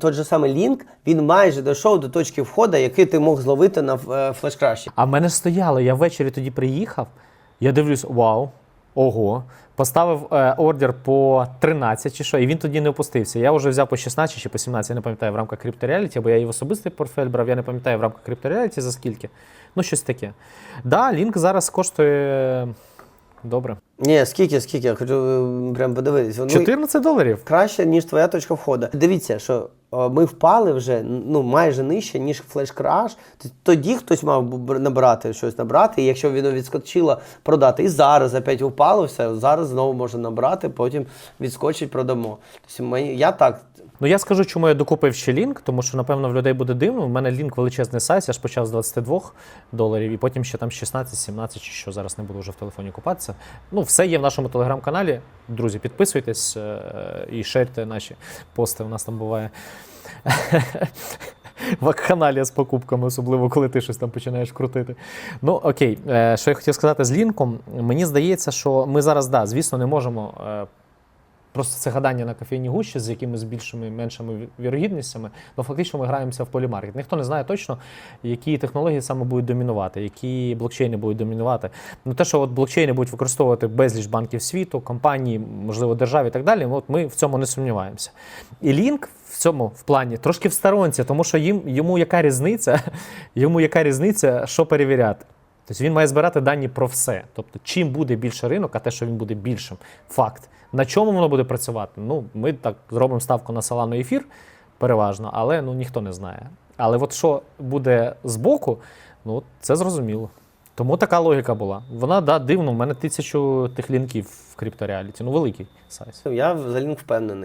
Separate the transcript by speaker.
Speaker 1: Той же самий лінк, він майже дійшов до точки входу, який ти мог зловити на е, флеш-краші.
Speaker 2: А в мене стояло, я ввечері тоді приїхав, я дивлюсь, вау, ого. Поставив е, ордер по 13 чи що, і він тоді не опустився. Я вже взяв по 16 чи по 17, я не пам'ятаю в рамках CryptoReality, бо я і в особистий портфель брав, я не пам'ятаю в рамках CryptoReality за скільки. Ну, щось таке. Да, лінк зараз коштує добре.
Speaker 1: Ні, скільки, скільки, я хочу е, прям подивитися. Ну,
Speaker 2: 14 доларів.
Speaker 1: краще, ніж твоя точка входу. Дивіться, що о, ми впали вже ну, майже нижче, ніж флеш-краш. Тоді хтось мав набрати щось набрати, і якщо воно відскочило, продати. І зараз опять впало, все, зараз знову можна набрати, потім відскочить, продамо. Тобто я так.
Speaker 2: Ну я скажу, чому я докупив ще лінк, тому що, напевно, в людей буде дивно. У мене лінк величезний сайт, я ж почав з 22 доларів, і потім ще там 16-17 чи що зараз не буду вже в телефоні купатися. Ну, все є в нашому телеграм-каналі. Друзі, підписуйтесь е, і шерте наші пости. У нас там буває. В каналі з покупками, особливо коли ти щось там починаєш крутити. Ну окей, Е, що я хотів сказати з лінком. Мені здається, що ми зараз, да, звісно, не можемо е, Просто це гадання на кофейній гущі з якимись більшими меншими вірогідностями. Ну фактично ми граємося в полімаркет. Ніхто не знає точно, які технології саме будуть домінувати, які блокчейни будуть домінувати. Ну те, що от блокчейни будуть використовувати безліч банків світу, компаній, можливо, держав і так далі. От ми в цьому не сумніваємося. І лінк в цьому в плані трошки в сторонці, тому що їм йому яка різниця, йому яка різниця, що перевіряти. Тобто він має збирати дані про все. Тобто, чим буде більше ринок, а те, що він буде більшим, факт. На чому воно буде працювати? Ну, ми так зробимо ставку на Solana ефір переважно, але ну ніхто не знає. Але от що буде збоку, ну це зрозуміло. Тому така логіка була. Вона да, дивно, в мене тисячу тих лінків в криптореаліті. Ну, великий сайт.
Speaker 1: Я взагалі впевнений.